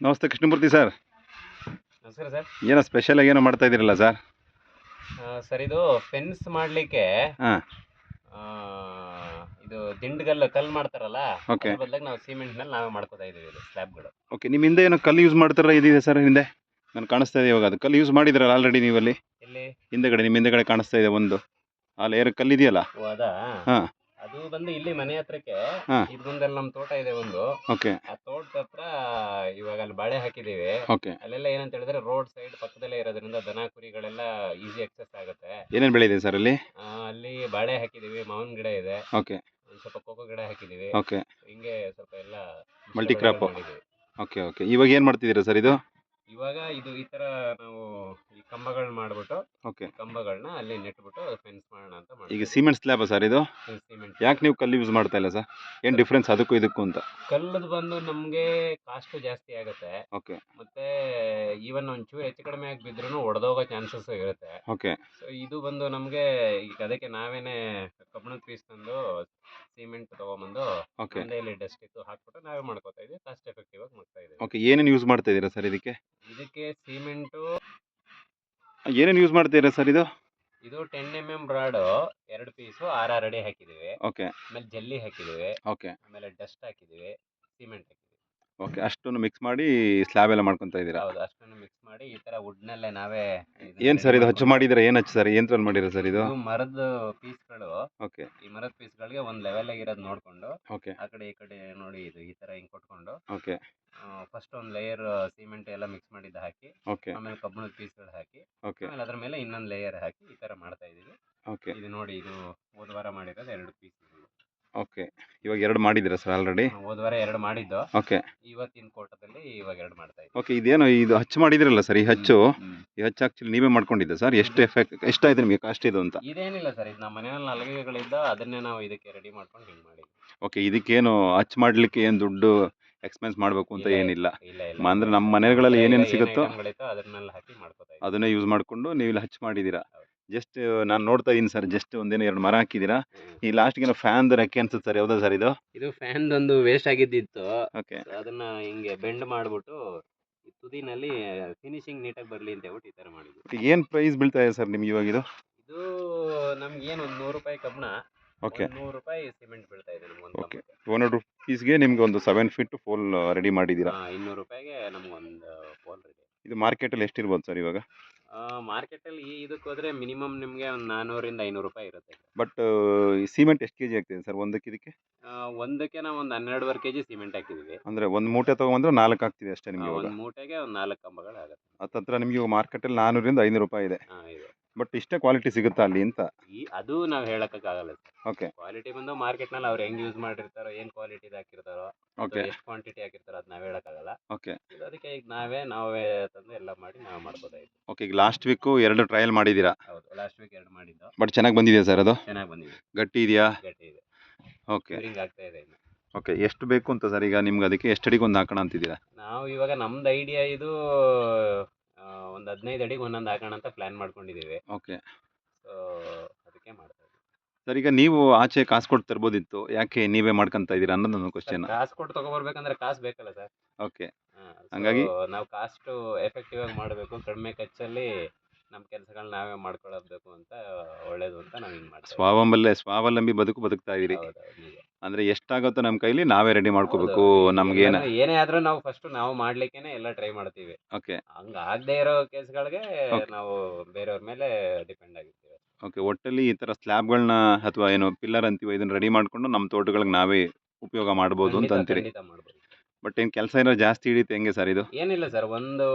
ನಮಸ್ತೆ ಕೃಷ್ಣಮೂರ್ತಿ ಸರ್. ನಮಸ್ಕಾರ ಸರ್. ಏನೋ ಸ್ಪೆಷಲ್ ಏನೋ ಮಾಡ್ತಾ ಇದ್ದೀರಲ್ಲ ಸರ್? ಸರ್ ಇದು ಫೆನ್ಸ್ ಮಾಡ್ಲಿಕ್ಕೆ ಹಾಂ. ಇದು ದಿಂಡ್ಗಲ್ಲು ಕಲ್ಲು ಮಾಡ್ತಾರಲ್ಲ ಓಕೆ ಬದಲಾಗಿ ನಾವು ಸಿಮೆಂಟ್ನಲ್ಲಿ ನಾವೇ ಮಾಡ್ಕೋತಾ ಇದೀವಿ ಇದು ಸ್ಲ್ಯಾಬ್ಗಳು ಓಕೆ ನಿಮ್ಮ ಹಿಂದೆ ಏನೋ ಕಲ್ಲು ಯೂಸ್ ಮಾಡ್ತಾರ ಇದಿದೆ ಸರ್ ಹಿಂದೆ? ನಾನು ಕಾಣಿಸ್ತಾ ಇದೆ ಇವಾಗ ಅದು. ಕಲ್ಲು ಯೂಸ್ ಮಾಡಿದ್ರಲ್ಲ ಆಲ್ರೆಡಿ ನೀವಲ್ಲಿ? ಇಲ್ಲಿ ಹಿಂದೆಗಡೆ ನಿಮ್ಮ ಹಿಂದೆಗಡೆ ಕಾಣಿಸ್ತಾ ಇದೆ ಒಂದು. ಆ ಲೇಯರ್ ಕಲ್ಲು ಇದೆಯಲ್ಲ ಓ, ಅದಾ? ಹಾಂ. ಬಂದು ಇಲ್ಲಿ ಮನೆ ಹತ್ರಕ್ಕೆ ಹಾ. ಇದು ನಮ್ಮ ತೋಟ ಇದೆ ಒಂದು. ಓಕೆ. ಆ ತೋಟದ ಹತ್ರ ಇವಾಗ ಅಲ್ಲಿ ಬಾಳೆ ಹಾಕಿದೀವಿ. ಓಕೆ. ಅಲ್ಲೆಲ್ಲ ಏನಂತ ಹೇಳಿದ್ರೆ ರೋಡ್ ಸೈಡ್ ಪಕ್ಕದಲ್ಲೇ ಇರೋದ್ರಿಂದ ದನ ಕುರಿಗಳೆಲ್ಲ ಈಸಿ ಎಕ್ಸಸ್ ಆಗುತ್ತೆ. ಏನೇನು ಬೆಳೆ ಇದೆ ಸರ್ ಅಲ್ಲಿ? ಆ, ಅಲ್ಲಿ ಬಾಳೆ ಹಾಕಿದೀವಿ ಮಾವಿನ ಗಿಡ ಇದೆ. ಓಕೆ. ಒಂದ್ ಸ್ವಲ್ಪ ಕೋಕೋ ಗಿಡ ಹಾಕಿದೀವಿ. ಓಕೆ. ಹಿಂಗೆ ಸ್ವಲ್ಪ ಎಲ್ಲ ಮಲ್ಟಿ ಕ್ರಾಪ್. crop. ಬೆಳೆಗಳು ಮಾಡಿದೀವಿ. Okay okay. ಇವಾಗ ಏನು ಮಾಡ್ತಿದ್ದೀರಾ ಸರ್ ಇದು? ಇವಾಗ ಇದು ಈ ತರ ನಾವು ಕಂಬಗಳನ್ನ ಮಾಡ್ಬಿಟ್ಟು ಓಕೆ. ಕಂಬಗಳನ್ನ ಅಲ್ಲಿ ನೆಟ್ಬಿಟ್ಟು ಫೆನ್ಸ್ ಮಾಡೋಣ ಅಂತ ಈಗ ಸಿಮೆಂಟ್ ಸ್ಲ್ಯಾಬ್ ಸರ್ ಇದು? ಸಿಮೆಂಟ್ ಯಾಕೆ ನೀವು ಕಲ್ಲು ಯೂಸ್ ಮಾಡ್ತಾ ಇಲ್ಲ ಸರ್ ಏನು ಡಿಫ್ರೆನ್ಸ್ ಅದಕ್ಕೂ ಇದಕ್ಕೂ ಅಂತ? ಕಲ್ಲದು ಬಂದು ನಮಗೆ ಕಾಸ್ಟ್ ಜಾಸ್ತಿ ಆಗುತ್ತೆ. ಓಕೆ. ಮತ್ತೆ ಈವನ್ ಒಂಚೂರು ಹೆಚ್ಚು ಕಡಿಮೆ ಆಗಿ ಬಿದ್ರೂ ಒಡೆದೋಗೋ ಚಾನ್ಸಸ್ ಇರುತ್ತೆ. ಓಕೆ. ಸೊ ಇದು ಬಂದು ನಮಗೆ ಈಗ ಅದಕ್ಕೆ ನಾವೇನೆ ಕಬ್ಬಣದ ಪೀಸ್ ತಂದು ಸಿಮೆಂಟ್ ತಗೊಂಬಂದು ಓಕೆ. ಮಂದೆಯಲ್ಲಿ ಡಸ್ಟ್ ಇತ್ತು ಹಾಕ್ಬಿಟ್ಟು ನಾವೇ ಮಾಡ್ಕೋತಾ ಇದೀವಿ. ಕಾಸ್ಟ್ ಎಫೆಕ್ಟಿವ್ ಆಗಿ ಮಾಡ್ತಾ ಇದೀವಿ. ಓಕೆ ಏನೇನು ಯೂಸ್ ಮಾಡ್ತಾ ಇದ್ದೀರಾ ಸರ್ ಇದಕ್ಕೆ? ಇದಕ್ಕೆ ಸಿಮೆಂಟು ಏನೇನು ಯೂಸ್ ಮಾಡ್ತೀರಾ ಸರ್ ಇದು? ಇದು ಟೆನ್ ಎಂ ಎಂ ರಾಡ್ ಎರಡು ಪೀಸು ಆರ್ ಆರ್ ಅಡಿ ಹಾಕಿದ್ದೀವಿ ಓಕೆ ಆಮೇಲೆ ಜಲ್ಲಿ ಹಾಕಿದ್ದೀವಿ ಓಕೆ ಆಮೇಲೆ ಡಸ್ಟ್ ಹಾಕಿದ್ದೀವಿ ಸಿಮೆಂಟ್ ಹಾಕಿದೀವಿ. ಓಕೆ ಅಷ್ಟನ್ನು ಮಿಕ್ಸ್ ಮಾಡಿ ಸ್ಲ್ಯಾಬ್ ಎಲ್ಲ ಮಾಡ್ಕೊತಾ ಇದ್ದೀರಾ? ಹೌದು ಅಷ್ಟನ್ನು ಮಿಕ್ಸ್ ಮಾಡಿ ಈ ತರ ವುಡ್ನಲ್ಲೇ ನಲ್ಲೇ ನಾವೇ ಇದನ್ನ ಏನು ಸರ್ ಇದು ಹಚ್ಚು ಮಾಡಿದ್ರೆ ಏನು ಹಚ್ಚು ಸರ್? ಏನ್ರಲ್ಲಿ ಮಾಡಿರ ಸರ್ ಇದು? ಇದು ಮರದ ಪೀಸ್ಗಳು. ಓಕೆ. ಈ ಮರದ ಪೀಸ್ಗಳಿಗೆ ಒಂದ್ ಲೆವೆಲ್ ಇರೋದು ನೋಡ್ಕೊಂಡು ಓಕೆ. ಆ ಕಡೆ ಈ ಕಡೆ ನೋಡಿ ಇದು ಈ ತರ ಹಿಂಗ್ ಕೊಟ್ಕೊಂಡು ಓಕೆ. ಫಸ್ಟ್ ಒಂದ್ ಲೇಯರ್ ಸಿಮೆಂಟ್ ಎಲ್ಲ ಮಿಕ್ಸ್ ಮಾಡಿದ್ದು ಹಾಕಿ ಓಕೆ. ಆಮೇಲೆ ಕಬ್ಬಿಣದ ಪೀಸ್ಗಳು ಹಾಕಿ ಓಕೆ. ಆಮೇಲೆ ಅದ್ರ ಮೇಲೆ ಇನ್ನೊಂದ್ ಲೇಯರ್ ಹಾಕಿ ಈ ತರ ಮಾಡ್ತಾ ಇದೀವಿ ಓಕೆ. ಇದು ನೋಡಿ ಇದು ಹೋದ ವಾರ ಮಾಡಿರೋದು ಎರಡು ಪೀಸ್ ಓಕೆ. ಇವಾಗ ಎರಡು ಮಾಡಿದ್ದೀರಾ ಸರ್ ಆಲ್ರೆಡಿ? ಹೋದ ವಾರ ಎರಡು ಮಾಡಿದ್ದು. ಓಕೆ. ಇವತ್ತಿನ ಕೋಟದಲ್ಲಿ ಇವಾಗ ಎರಡು ಮಾಡ್ತಾ ಇದ್ದೀವಿ. ಓಕೆ ಇದೇನು ಇದು ಹಚ್ಚು ಮಾಡಿದಿರಲ್ಲ ಸರ್ ಈ ಹಚ್ಚು? ಈ ಹಚ್ಚು ಆಕ್ಚುಲಿ ನೀವೇ ಮಾಡ್ಕೊಂಡಿದ್ದೆ ಸರ್? ಎಷ್ಟು ಎಫೆಕ್ಟ್ ಎಷ್ಟಾಯ್ತು ನಿಮಗೆ ಕಾಸ್ಟ್ ಇದು ಅಂತ? ಇದೇನಿಲ್ಲ ಸರ್ ಇದು ನಮ್ಮ ಮನೆಯಲ್ಲಿ ನಲಗೆಗಳಿದ್ದ ಅದನ್ನೇ ನಾವು ಇದಕ್ಕೆ ರೆಡಿ ಮಾಡ್ಕೊಂಡು ಹಿಂಗ್ ಮಾಡಿ ಓಕೆ ಇದಕ್ಕೇನು ಹಚ್ಚು ಮಾಡಲಿಕ್ಕೆ ಏನು ದುಡ್ಡು ಎಕ್ಸ್ಪೆನ್ಸ್ ಮಾಡಬೇಕು ಅಂತ ಏನಿಲ್ಲ? ಅಂದ್ರೆ ನಮ್ಮ ಮನೆಗಳಲ್ಲಿ ಏನೇನು ಸಿಗುತ್ತೋ? ಅದನ್ನೆಲ್ಲ ಹಾಕಿ ಮಾಡ್ಕೊತಾ ಅದನ್ನೇ ಯೂಸ್ ಮಾಡಿಕೊಂಡು ನೀವು ಇಲ್ಲಿ ಹಚ್ಚು ಮಾಡಿದ್ದೀರಾ. ಜಸ್ಟ್ ನಾನು ನೋಡ್ತಾ ಇದ್ದೀನಿ ಸರ್ ಜಸ್ಟ್ ಒಂದೇನೋ ಎರಡು ಮರ ಹಾಕಿದ್ದೀರಾ? ಈ ಲಾಸ್ಟ್ಗೆ ಏನೋ ಫ್ಯಾನ್ ರೆಕ್ಕೆ ಅನ್ಸುತ್ತೆ ಸರ್ ಯಾವ್ದಾ ಸರ್ ಇದು? ಇದು ಫ್ಯಾನ್ ಒಂದು ವೇಸ್ಟ್ ಆಗಿದ್ದಿತ್ತು. ಓಕೆ. ಅದನ್ನ ಹಿಂಗೆ ಬೆಂಡ್ ಮಾಡಿಬಿಟ್ಟು ತುದಿನಲ್ಲಿ ಫಿನಿಶಿಂಗ್ ನೀಟಾಗಿ ಬರಲಿ ಅಂತ ಹೇಳ್ಬಿಟ್ಟು ಈ ತರ ಮಾಡಿದ್ವಿ. ಏನು ಪ್ರೈಸ್ ಬೀಳ್ತಾ ಇದೆ ಸರ್ ನಿಮ್ಗೆ ಇವಾಗ ಇದು? ಇದು ನಮ್ಗೆ ಏನು ಒಂದು ನೂರು ರೂಪಾಯಿ ಕಬ್ಬಣ ಓಕೆ. ನೂರು ರೂಪಾಯಿ ಸಿಮೆಂಟ್ ಬೀಳ್ತಾ ಇದೆ ನಮ್ಗೆ Okay. ಟೂ ಹಂಡ್ರೆಡ್ ರುಪೀಸ್ಗೆ ನಿಮ್ಗೆ ಒಂದು ಸೆವೆನ್ ಫೀಟ್ ಫೋಲ್ ರೆಡಿ ಮಾಡಿದ್ದೀರಾ? ಇನ್ನೂರು ರೂಪಾಯಿಗೆ ನಮ್ಗೆ ಒಂದು ಫೋಲ್ ಇದೆ ಇದು ಮಾರ್ಕೆಟಲ್ಲಿ ಎಷ್ಟಿರ್ಬೋದು ಸರ್ ಇವಾಗ? ಮಾರ್ಕೆಟಲ್ಲಿ ಈ ಇದಕ್ಕೆ ಹೋದ್ರೆ ಮಿನಿಮಮ್ ನಿಮಗೆ ಒಂದು ನಾನ್ನೂರಿಂದ ಐನೂರು ರೂಪಾಯಿ ಇರುತ್ತೆ ಬಟ್ ಸಿಮೆಂಟ್ ಎಷ್ಟು ಕೆಜಿ ಆಗ್ತಿದೆ ಸರ್ ಒಂದಕ್ಕೆ ಇದಕ್ಕೆ? ಆ, ಒಂದಕ್ಕೆ ನಾವು ಒಂದು ಹನ್ನೆರಡುವರೆ ಕೆ ಜಿ ಸಿಮೆಂಟ್ ಹಾಕಿದೀವಿ ಅಂದರೆ ಒಂದು ಮೂಟೆ ತಗೊಂಡ್ರೆ ನಾಲ್ಕು ಆಗ್ತಿದೆ ಅಷ್ಟೇ ನಿಮಗೆ ಇವಾಗ? ಒಂದು ಮೂಟೆಗೆ ಒಂದು ನಾಲ್ಕು ಕಂಬಗಳಾಗುತ್ತೆ. ಹತ್ತತ್ರ ನಿಮಗೆ ಇವಾಗ ಮಾರ್ಕೆಟಲ್ಲಿ ನಾನ್ನೂರಿಂದ ಐನೂರು ರೂಪಾಯಿ ಇದೆ. ಹಾಂ ಇದು. ಬಟ್ ಇಷ್ಟೇ ಕ್ವಾಲಿಟಿ ಸಿಗುತ್ತಾ ಅಲ್ಲಿ ಅಂತ? ಈ ಅದು ನಾವು ಹೇಳಕ್ಕಾಗಲ್ಲ ಓಕೆ ಕ್ವಾಲಿಟಿ ಬಂದು ಮಾರ್ಕೆಟ್ನಲ್ಲಿ ಅವ್ರು ಹೆಂಗ್ ಯೂಸ್ ಮಾಡಿರ್ತಾರೋ ಏನು ಕ್ವಾಲಿಟಿ ಹಾಕಿರ್ತಾರೋ ಎಷ್ಟು ಕ್ವಾಂಟಿಟಿ ಹಾಕಿರ್ತಾರೋ ಅದು ನಾವು ಹೇಳಕ್ಕಾಗಲ್ಲ. ಓಕೆ ಇದು ಅದಕ್ಕೆ ಈಗ ನಾವೇ ನಾವೇ ತಂದು ಎಲ್ಲ ಮಾಡಿ ನಾವು ಮಾಡ್ಬೋದಾಯ್ತು. ಓಕೆ ಈಗ ಲಾಸ್ಟ್ ವೀಕು ಎರಡು ಟ್ರಯಲ್ ಮಾಡಿದ್ದೀರಾ? ಹೌದು ಲಾಸ್ಟ್ ವೀಕ್ ಎರಡು ಮಾಡಿದ್ದು. ಬಟ್ ಚೆನ್ನಾಗಿ ಬಂದಿದೆಯಾ ಸರ್ ಅದು? ಚೆನ್ನಾಗಿ ಬಂದಿದೆ. ಗಟ್ಟಿ ಇದೆಯಾ? ಗಟ್ಟಿ ಇದೆ. ಓಕೆ ಕ್ಯೂರಿಂಗ್ ಆಗ್ತಾ ಇದೆ ಇನ್ನು. ಓಕೆ ಎಷ್ಟು ಬೇಕು ಅಂತ ಸರ್ ಈಗ ನಿಮ್ಗೆ ಅದಕ್ಕೆ ಎಷ್ಟು ಅಡಿಗೆ ಒಂದು ಹಾಕೋಣ ಅಂತಿದ್ದೀರಾ? ನಾವು ಇವಾಗ ನಮ್ದು ಐಡಿಯಾ ಇದು ಒಂದು ಹದಿನೈದು ಅಡಿಗೆ ಒಂದೊಂದು ಹಾಕೋಣ ಅಂತ ಪ್ಲಾನ್ ಮಾಡ್ಕೊಂಡಿದ್ದೀವಿ ಓಕೆ ಸೊ ಅದಕ್ಕೆ ಮಾಡ್ತಾ ಇದ್ದೀವಿ ಸರ್ ಈಗ ನೀವು ಆಚೆ ಕಾಸು ಕೊಟ್ಟು ತರ್ಬೋದಿತ್ತು. ಯಾಕೆ ನೀವೇ ಮಾಡ್ಕೊಂತ ಇದ್ದೀರಾ ಅನ್ನೋದು ನನ್ನ ಕ್ವಶನ್ ಕಾಸು ಕೊಟ್ಟು ತಗೋಬರ್ಬೇಕಂದ್ರೆ ಕಾಸು ಬೇಕಲ್ಲ ಸರ್. ಓಕೆ ಹಂಗಾಗಿ? ನಾವು ಕಾಸ್ಟ್ ಎಫೆಕ್ಟಿವ್ ಆಗಿ ಮಾಡಬೇಕು. ಕಡಿಮೆ ಖರ್ಚಲ್ಲಿ ನಮ್ಮ ಕೆಲಸಗಳನ್ನ ನಾವೇ ಮಾಡ್ಕೊಳ್ಳಬೇಕು ಅಂತ ಒಳ್ಳೇದು ಅಂತ ನಾವು ಹಿಂಗೆ ಮಾಡ್ತೀವಿ ಸ್ವಾವಲಂಬಿ ಸ್ವಾವಲಂಬಿ ಬದುಕು ಬದುಕ್ತಾ ಇದ್ದೀರಿ. ಅಂದ್ರೆ ಎಷ್ಟಾಗುತ್ತೋ ನಮ್ಮ ಕೈಲಿ ನಾವೇ ರೆಡಿ ಮಾಡ್ಕೋಬೇಕು ನಮ್ಗೇನು ಏನೇ ಆದ್ರೂ ನಾವು ಫಸ್ಟ್ ನಾವು ಮಾಡ್ಲಿಕ್ಕೆ ಎಲ್ಲ ಟ್ರೈ ಮಾಡ್ತೀವಿ. ಓಕೆ ಹಂಗ ಆಗದೆ ಇರೋ ಕೇಸ್ಗಳಿಗೆ. ನಾವು ಬೇರೆಯವ್ರ ಮೇಲೆ ಡಿಪೆಂಡ್ ಆಗಿರ್ತೀವಿ. ಓಕೆ ಒಟ್ಟಲ್ಲಿ ಈ ಥರ ಸ್ಲ್ಯಾಬ್ಗಳನ್ನ ಅಥವಾ ಏನು ಪಿಲ್ಲರ್ ಅಂತೀವಿ ಇದನ್ನ ರೆಡಿ ಮಾಡ್ಕೊಂಡು ನಮ್ಮ ತೋಟಗಳಿಗೆ ನಾವೇ ಉಪಯೋಗ ಮಾಡ್ಬೋದು ಅಂತ ಅಂತೀರಿ ಖಂಡಿತ ಮಾಡ್ಬೋದು. ಬಟ್ ಏನು ಕೆಲಸ ಏನೋ ಜಾಸ್ತಿ ಹಿಡಿಯುತ್ತೆ ಹೆಂಗೆ ಸರ್ ಇದು? ಏನಿಲ್ಲ ಸರ್ ಒಂದು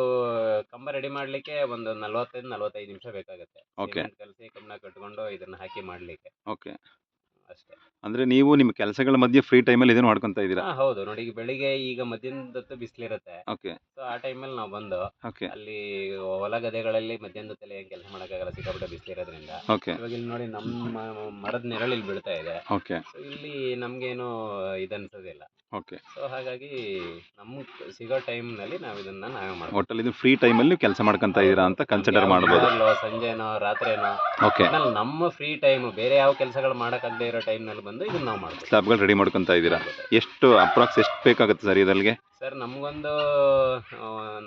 ಕಂಬ ರೆಡಿ ಮಾಡ್ಲಿಕ್ಕೆ ಒಂದು ನಲವತ್ತೈದು ನಲವತ್ತೈದು ನಿಮಿಷ ಬೇಕಾಗುತ್ತೆ. ಓಕೆ ಕೆಲಸ ಕಲಸಿ ಕಟ್ಕೊಂಡು ಇದನ್ನ ಹಾಕಿ ಮಾಡ್ಲಿಕ್ಕೆ. ಓಕೆ ಅಷ್ಟೇ. ಅಂದ್ರೆ ನೀವು ನಿಮ್ಮ ಕೆಲಸಗಳ ಮಧ್ಯೆ ಫ್ರೀ ಟೈಮಲ್ಲಿ ಇದನ್ನು ಮಾಡ್ಕೊತಾ ಇದ್ದೀರಾ? ಹಾ ಹೌದು. ನೋಡಿ ಈಗ ಬೆಳಿಗ್ಗೆ ಈಗ ಮಧ್ಯಾಹ್ನದೊತ್ತು ಬಿಸಿಲಿರುತ್ತೆ. ಓಕೆ ಸೊ ಆ ಟೈಮಲ್ಲಿ ನಾವು ಬಂದು ಓಕೆ ಅಲ್ಲಿ ಹೊಲ ಗದ್ದೆಗಳಲ್ಲಿ ಮಧ್ಯಾಹ್ನದ ಏನ್ ಏನು ಕೆಲಸ ಮಾಡೋಕ್ಕಾಗಲ್ಲ ಸಿಕ್ಕಾಪಟ್ಟೆ ಬಿಸಿಲಿರೋದ್ರಿಂದ. ಓಕೆ ಇವಾಗ ಇಲ್ಲಿ ನೋಡಿ ನಮ್ಮ ಮರದ ನೆರಳು ಇಲ್ಲಿ ಬೀಳ್ತಾ ಇದೆ. ಓಕೆ ಸೊ ಇಲ್ಲಿ ನಮ್ಗೇನು ಇದನ್ಸೋದಿಲ್ಲ. ಓಕೆ ಸೊ ಹಾಗಾಗಿ ನಮ್ಗೆ ಸಿಗೋ ಟೈಮ್ನಲ್ಲಿ ನಾವು ಇದನ್ನ ನಾವೇ ಮಾಡ್ಬೋದು ಒಟ್ಟಲ್ಲಿ ಇದು ಫ್ರೀ ಟೈಮಲ್ಲಿ ನೀವು ಕೆಲಸ ಮಾಡ್ಕೊತಾ ಇದ್ದೀರಾ ಅಂತ ಕನ್ಸಿಡರ್ ಮಾಡ್ಬೋದು. ಯಾವಾಗ್ಲೋ ಸಂಜೆನೋ ರಾತ್ರಿನೋ. ಓಕೆ ಒಟ್ನಲ್ಲಿ ನಮ್ಮ ಫ್ರೀ ಟೈಮ್ ಬೇರೆ ಯಾವ ಕೆಲಸಗಳು ಮಾಡಕ್ಕಾಗದೇ ಇರೋ ಟೈಮ್ನಲ್ಲಿ ಬಂದು ಇದನ್ನ ನಾವು ಮಾಡ್ತೀವಿ ಸ್ಲ್ಯಾಬ್ಗಳು ರೆಡಿ ಮಾಡ್ಕೊತಾ ಇದ್ದೀರಾ? ಎಷ್ಟು ಅಪ್ರಾಕ್ಸ್ ಎಷ್ಟು ಬೇಕಾಗುತ್ತೆ ಸರ್ ಇದಲ್ಲಿಗೆ ಸರ್ ನಮಗೊಂದು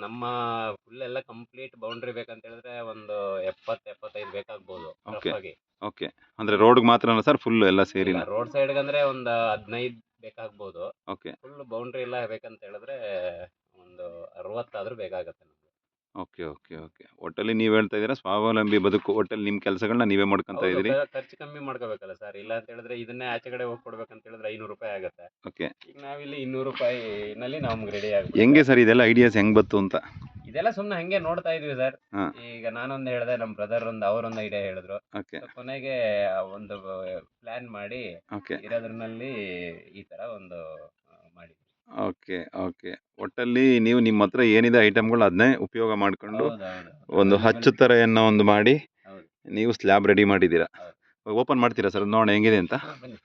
ನಮ್ಮ ಫುಲ್ ಎಲ್ಲ ಕಂಪ್ಲೀಟ್ ಬೌಂಡ್ರಿ ಬೇಕಂತ ಹೇಳಿದ್ರೆ ಒಂದು ಎಪ್ಪತ್ತು ಎಪ್ಪತ್ತೈದು ಬೇಕಾಗ್ಬೋದು ಓಕೆ ಓಕೆ ಅಂದ್ರೆ ರೋಡ್ಗೆ ಮಾತ್ರ ಸರ್ ಫುಲ್ ಎಲ್ಲ ಸೇರಿ? ರೋಡ್ ಸೈಡ್ಗೆ ಅಂದ್ರೆ ಒಂದು ಹದಿನೈದು ಬೇಕಾಗ್ಬೋದು. ಓಕೆ ಫುಲ್ ಬೌಂಡ್ರಿ ಎಲ್ಲ ಬೇಕಂತ ಹೇಳಿದ್ರೆ ಒಂದು ಅರವತ್ತಾದ್ರೂ ಬೇಕಾಗತ್ತೆ ಓಕೆ ಓಕೆ ಓಕೆ. ಒಟ್ಟಲ್ಲಿ ನೀವು ಹೇಳ್ತಾ ಇದ್ದೀರಾ ಸ್ವಾವಲಂಬಿ ಬದುಕು ಒಟ್ಟಲ್ಲಿ ನಿಮ್ಮ ಕೆಲಸಗಳನ್ನ ನೀವೇ ಮಾಡ್ಕೊತಾ ಹೌದು, ಇದ್ದೀರಿ? ಖರ್ಚು ಕಮ್ಮಿ ಮಾಡ್ಕೋಬೇಕಲ್ಲ ಸರ್. ಇಲ್ಲ ಅಂತ ಹೇಳಿದ್ರೆ ಇದನ್ನೇ ಆಚೆ ಕಡೆ ಹೋಗಿ ಕೊಡ್ಬೇಕಂತ ಹೇಳಿದ್ರೆ ಐನೂರು ರೂಪಾಯಿ ಆಗುತ್ತೆ. ಓಕೆ. ಈಗ ನಾವಿಲ್ಲಿ ಇನ್ನೂರು ರೂಪಾಯಿನಲ್ಲಿ ನಮ್ಗೆ ರೆಡಿ ಆಗುತ್ತೆ ಹೆಂಗೆ ಸರ್ ಇದೆಲ್ಲ ಐಡಿಯಾಸ್ ಹೆಂಗೆ ಬಂತು ಅಂತ? ಇದೆಲ್ಲ ಸುಮ್ಮನೆ ಹಂಗೆ ನೋಡ್ತಾ ಇದ್ವಿ ಸರ್. ಹಾ. ಈಗ ನಾನೊಂದು ಹೇಳಿದೆ ನಮ್ಮ ಬ್ರದರ್ ಒಂದು ಅವರೊಂದು ಐಡಿಯಾ ಹೇಳಿದ್ರು. ಓಕೆ. So, ಕೊನೆಗೆ ಒಂದು ಪ್ಲಾನ್ ಮಾಡಿ ಓಕೆ. ಇರೋದ್ರಲ್ಲಿ ಈ ತರ ಒಂದು ಓಕೆ ಓಕೆ. ಒಟ್ಟಲ್ಲಿ ನೀವು ನಿಮ್ಮ ಹತ್ರ ಏನಿದೆ ಐಟಮ್ಗಳು ಅದನ್ನೇ ಉಪಯೋಗ ಮಾಡಿಕೊಂಡು. ಒಂದು ಹಚ್ಚು ಥರ ಒಂದು ಮಾಡಿ ಹೌದು. ನೀವು ಸ್ಲ್ಯಾಬ್ ರೆಡಿ ಮಾಡಿದ್ದೀರಾ. ಓಪನ್ ಮಾಡ್ತೀರಾ ಸರ್? ನೋಡೋಣ ಹೆಂಗಿದೆ ಅಂತ. ಹಾ, ಬನ್ನಿ.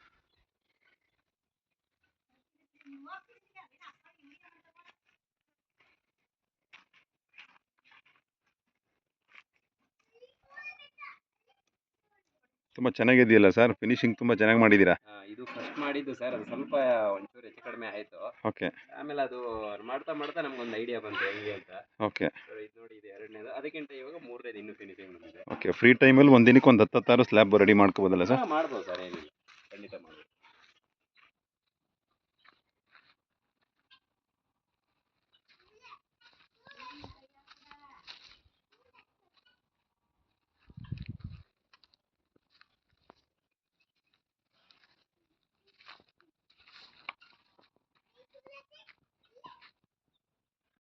ತುಂಬ ಚೆನ್ನಾಗಿದೆಯಲ್ಲ ಸರ್? ಫಿನಿಶಿಂಗ್ ತುಂಬ ಚೆನ್ನಾಗಿ ಮಾಡಿದ್ದೀರಾ ಆ, ಇದು ಫಸ್ಟ್ ಮಾಡಿದ್ದು ಸರ್. ಅದು ಸ್ವಲ್ಪ ಒಂಚೂರು ಹೆಚ್ಚು ಕಡಿಮೆ ಆಯ್ತು. ಓಕೆ. ಆಮೇಲೆ ಅದು ಮಾಡ್ತಾ ಮಾಡ್ತಾ ನಮ್ಗೊಂದು ಐಡಿಯಾ ಬಂತು ಹೆಂಗೆ ಅಂತ. ಓಕೆ. So, ಇದು ನೋಡಿ ಇದು ಎರಡನೇದು. ಅದಕ್ಕಿಂತ ಇವಾಗ ಮೂರನೇದು ಇನ್ನು ಫಿನಿಶಿಂಗ್ ಬಂದಿದೆ. ಓಕೆ ಫ್ರೀ ಟೈಮಲ್ಲಿ ಒಂದು ದಿನಕ್ಕೆ ಒಂದು ಹತ್ತು ಹತ್ತಾರು ಸ್ಲ್ಯಾಬ್ ರೆಡಿ ಮಾಡ್ಕೋಬೋದಲ್ಲ ಸರ್? ಮಾಡ್ಬೋದು ಸರ್ ಏನಿಲ್ಲ.